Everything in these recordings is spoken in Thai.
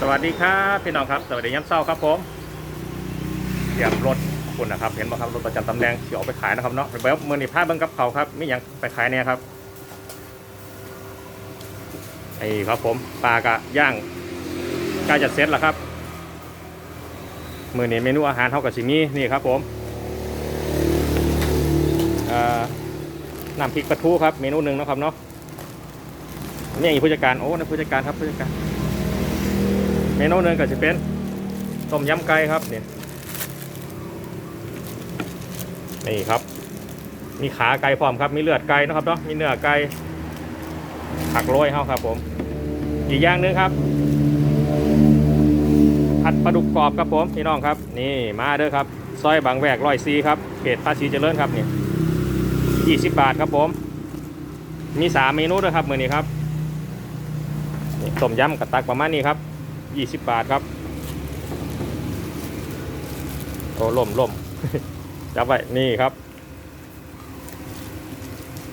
สวัสดีครับพี่น้องครับ สวัสดีย้ำเศร้าครับผมเตรียมรถคุณนะครับ เห็นป่ะครับรถประจำตำแหน่งเขียวไปขายนะครับเนาะไปเมื่อนี้พาเบิ้งกับเขาครับไมีอย่างไปขายเนี่ยครับไอ้ครับผมปลากะย่างกล้จะเสร็จแล้วครับมือนี้เมนูอาหารเท่ากับสิมีนี่ครับผมน้ำพริกปลาทูครับเมนูหนึ่งนะครับเนาะนี่ผู้จัดการโอ้นะผู้จัดการครับผู้จัดการ นูหนึ่งก็จะเป็นต้มยำไก่ครับนี่นี่ครับ มีขาไก่พร้อมครับ มีเลือดไก่นะครับเนาะมีเนื้อไก่ผักโรยเฮาครับ ผม อีกอย่างหนึงครับผัดปลาดุกกรอบครับผมพี่น้องครับ นี่มาเด้อครับซอยบางแวกร้อยซีครับเขตภาษีเจริญครับนี่ยี่สิบบาทครับผม มีสามเมนูด้วยครับมือนี้ครับต้มยำกับตักประมาณนี้ครับ ยี่สิบบาทครับ โอ้ล่มล่มจับไว้นี่ครับ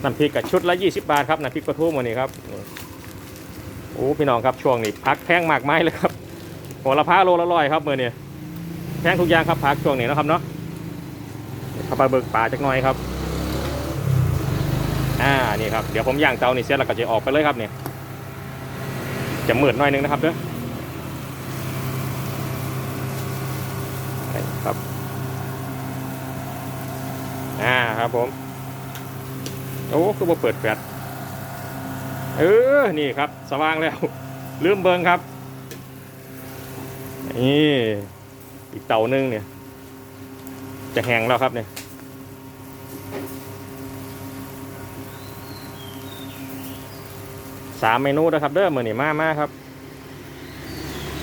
น้ำพริกกับชุดละยี่สิบบาทครับน้ำพริกปลาทูหมดนี่ครับโอ้พี่น้องครับช่วงนี้พักแพงมากไม้เลยครับโหระพาโลละร้อยครับมือนี่แพงทุกอย่างครับพักช่วงนี้นะครับเนาะข้าไปเบิกป่าจักหน่อยครับอ่านี่ครับเดี๋ยวผมย่างเตานี่เสร็จแล้วก็จะออกไปเลยครับเนี่ยจะมืดหน่อยนึงนะครับเด้อ ครับ อ่าครับผม โอ้คือมาเปิดแฟลชเออ นี่ครับ สว่างแล้ว ลืมเบิงครับ นี่ อีกเต่านึงเนี่ย จะแห้งแล้วครับเนี่ยสามเมนูนะครับ เด้อมือนี่มามาครับ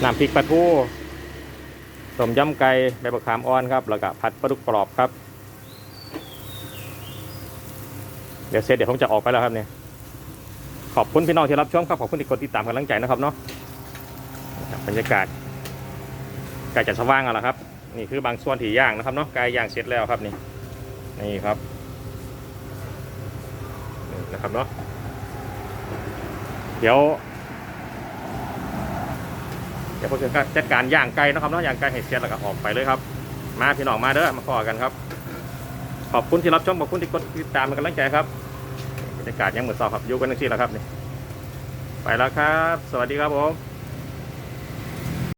น้ำพริกปลาทู ต้มยำไก่ใบมะขามอ่อนครับ แล้วก็ผัดปลาดุกกรอบครับ เดี๋ยวเสร็จเดี๋ยวผมจะออกไปแล้วครับเนี่ย ขอบคุณพี่น้องที่รับชมครับ ขอบคุณที่กดติดตามกำลังใจนะครับเนาะบรรยากาศใกล้จะสว่างแล้วล่ะครับ นี่คือบางส่วนที่ย่างนะครับเนาะไก่ย่างเสร็จแล้วครับนี่ นี่ครับนี่นะครับเนาะ เดี๋ยว เดี๋ยวผมจะจัดการย่างไก่นะครับเนาะย่างไก่ให้เสียแล้วก็ออกไปเลยครับ มาพี่น้องมาเด้อมาขอกันครับ ขอบคุณที่รับชมขอบคุณที่กดติดตามเป็นกำลังใจครับบรรยากาศยังเหมือนเศร้าครับอยู่กันทั้งที่แล้วครับนี่ไปแล้วครับ สวัสดีครับผม